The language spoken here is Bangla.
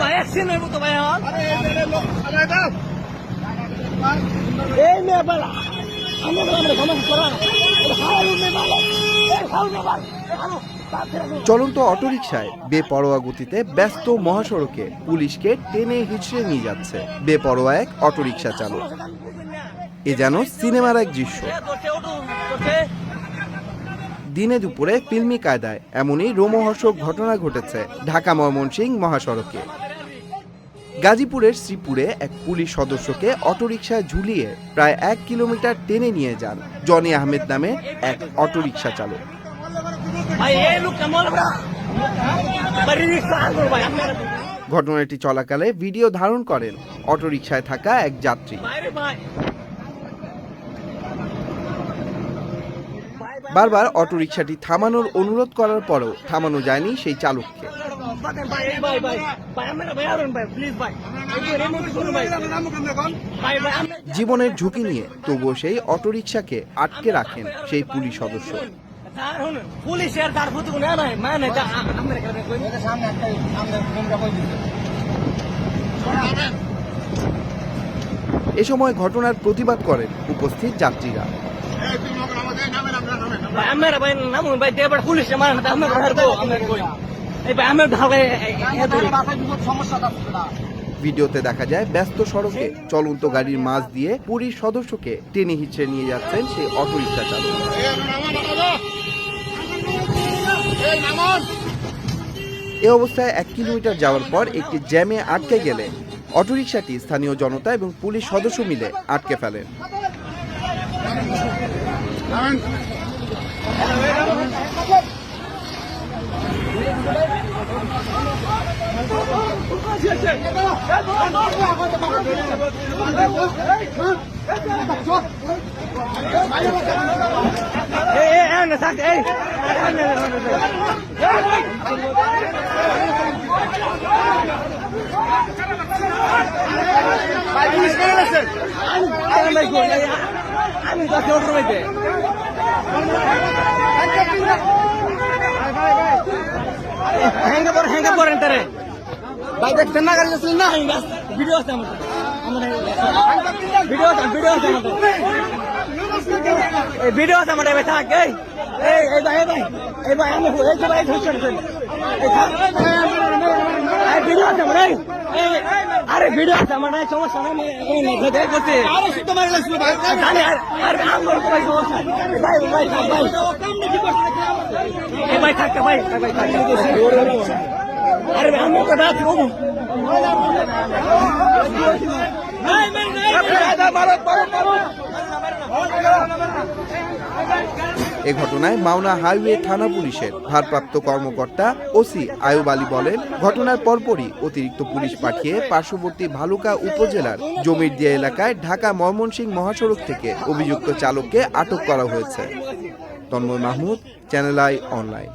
ভাই অ্যাক্সিডেন্ট হইব তো ভাই এই মেয়ে বালা আমরা আমরা সমস্যা করা। হাউল মেয়ে বালা হাউল মেয়ে বালা। হাউল চলন্ত অটোরিকশায় বেপরোয়া গতিতে ব্যস্ত মহাসড়কে পুলিশকে টেনে হিচড়ে নিয়ে যাচ্ছে বেপরোয়া এক অটোরিকশা চালক। এ যেন সিনেমার এক দৃশ্য। দিনে দুপুরে ফিল্মি কায়দায় এমনই রোমহর্ষক ঘটনা ঘটেছে ঢাকা ময়মনসিংহ মহাসড়কে। গাজীপুরের শ্রীপুরে এক পুলিশ সদস্যকে অটোরিকশায় ঝুলিয়ে প্রায় এক কিলোমিটার টেনে নিয়ে যান জনি আহমেদ নামে এক অটোরিকশা চালক। ঘটনাটি চলাকালে ভিডিও ধারণ করেন অটোরিকশায় থাকা এক যাত্রী। বারবার অটোরিকশাটি থামানোর অনুরোধ করার পরেও থামানো যায়নি সেই চালককে। ভাই ভাই ভাই ভাই আমরা ভাই আরুন ভাই প্লিজ ভাই একটু রিমোট করুন ভাই ভাই ভাই আমরা জীবনের ঝুঁকি নিয়ে তবুও সেই অটোরিকশাকে আটকে রাখেন সেই পুলিশ সদস্য পুলিশের তার মানে সামনে একটা এ সময় ঘটনার প্রতিবাদ করেন উপস্থিত যাত্রীরা ভাই আমরা ভাই নামুন ভাই দেবার পুলিশে ভিডিওতে দেখা যায়, ব্যস্ত সড়কে চলন্ত গাড়ির মাঝ দিয়ে পুলিশ সদস্যকে টেনে হিচড়ে নিয়ে যাচ্ছেন সেই অটোরিকশা চালক। এ অবস্থায় এক কিলোমিটার যাওয়ার পর একটি জ্যামে আটকে গেলে অটোরিকশাটি স্থানীয় জনতা এবং পুলিশ সদস্য মিলে আটকে ফেলেন এই এই এই না থাক এই আমি তো কেউ রইতে হ্যাঙ্গে পর হ্যাঙ্গে পরেন তারে ভাই দেখছেন না গাড়ি যাচ্ছেন না ভিডিও আছে আমাদের ভিডিও আছে ভিডিও আছে এই ভিডিও আছে আমাদের ভাই থাক এই এই এই ভাই ভাই এই ভাই আমি এই যে ভাই ধরছেন এই ভিডিও আছে আমার এই আরে ভিডিও আছে আমার নাই সমস্যা নাই আমি করতে আরে শুদ্ধ মারি লাগছিল ভাই আর আর আমার ভাই ভাই ভাই ভাই কামনে কি করতে এই ভাই থাক ভাই ভাই থাক আরে ভাই আমি তো রাত এ ঘটনায় মাওনা হাইওয়ে থানা পুলিশের ভারপ্রাপ্ত কর্মকর্তা ওসি আয়ুব আলী বলেন ঘটনার পরপরই অতিরিক্ত পুলিশ পাঠিয়ে পার্শ্ববর্তী ভালুকা উপজেলার জমির দিয়া এলাকায় ঢাকা ময়মনসিংহ মহাসড়ক থেকে অভিযুক্ত চালককে আটক করা হয়েছে। Tanmoy Mahmud channel I online.